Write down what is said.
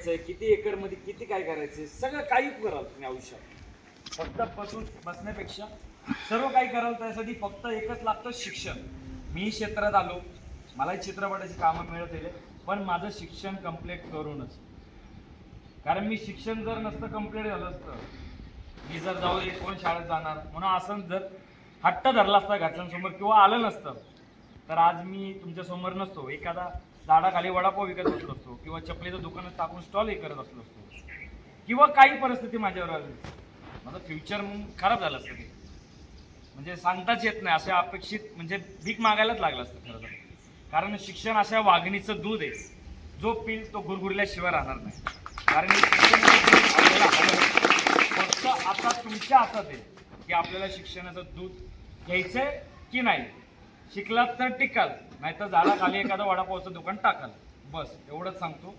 करायचंय किती एकरमध्ये किती काय करायचंय सगळं काही कराल तुम्ही आयुष्यात. फक्त बसून बसण्यापेक्षा सर्व काही कराल त्यासाठी फक्त एकच लागतं शिक्षण. मी क्षेत्रात आलो मलाही चित्रपटाची कामं मिळत गेले पण माझं शिक्षण कंप्लीट करूनच. कारण मी शिक्षण जर नसतं कंप्लीट झालं असतं मी जर जाऊ दे कोण शाळेत जाणार म्हणून असं जर हट्ट धरला असता घरच्यांसमोर किंवा आलं नसतं तर आज मी तुमच्यासमोर नसतो एखादा झाडाखाली वडापाव विकत बसलो असतो. किंवा चपलीचं दुकानात टाकून स्टॉल हे करत असलो असतो. किंवा काही परिस्थिती माझ्यावर आली माझं फ्युचर खराब झालं असतं ते. म्हणजे सांगताच येत नाही अशा अपेक्षित म्हणजे भीक मागायलाच लागलं असतं खरं तर. कारण शिक्षण अशा वाघणीचं दूध आहे. जो पिल तो गुरगुरल्याशिवाय राहणार नाही. कारण फक्त आता तुमच्या हातात आहे की आपल्याला शिक्षणाचं दूध घ्यायचं आहे की नाही? शिकलात तर टिकाल नाहीतर झाला खाली एखादं वडापावचं दुकान टाकाल. बस एवढंच सांगतो.